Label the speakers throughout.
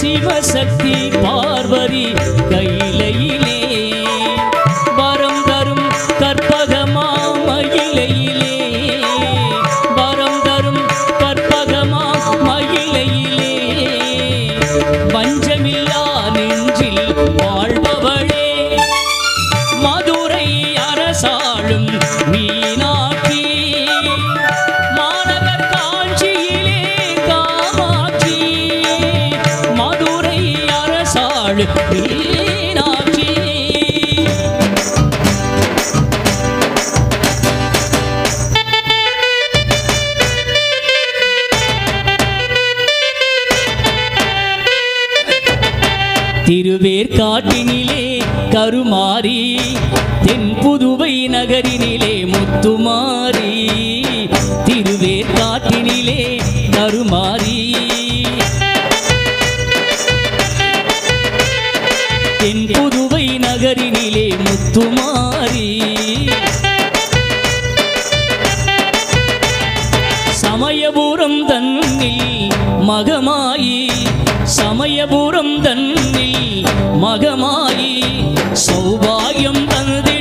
Speaker 1: சிவசக்தி பார்வதி கையிலையிலே. வரம் தரும் கற்பக மாமயிலையிலே. வரம் தரும் கற்பக மாமயிலையிலே. பஞ்சமில்லா நெஞ்சில் வாழ்பவளே. மதுரை அரசாளும் நீ வாழ் மீனாட்சி திருவேற்காட்டினிலே கருமாறி தென் புதுவை நகரினிலே முத்து முல்லை நகரினிலே முத்துமாரி சமயபுரம் தன்னில் மகமாயி சமயபுரம் தன்னில் மகமாயி சௌபாகியம் தந்தே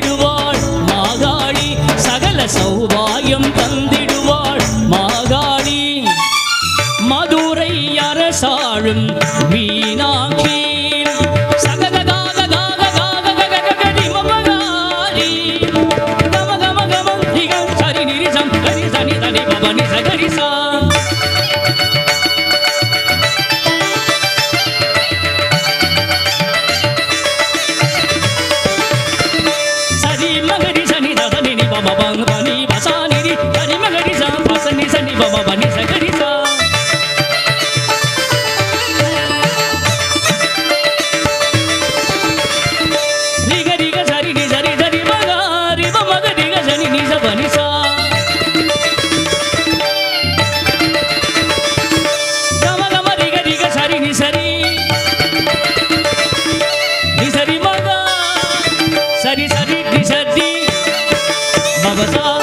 Speaker 1: 場う。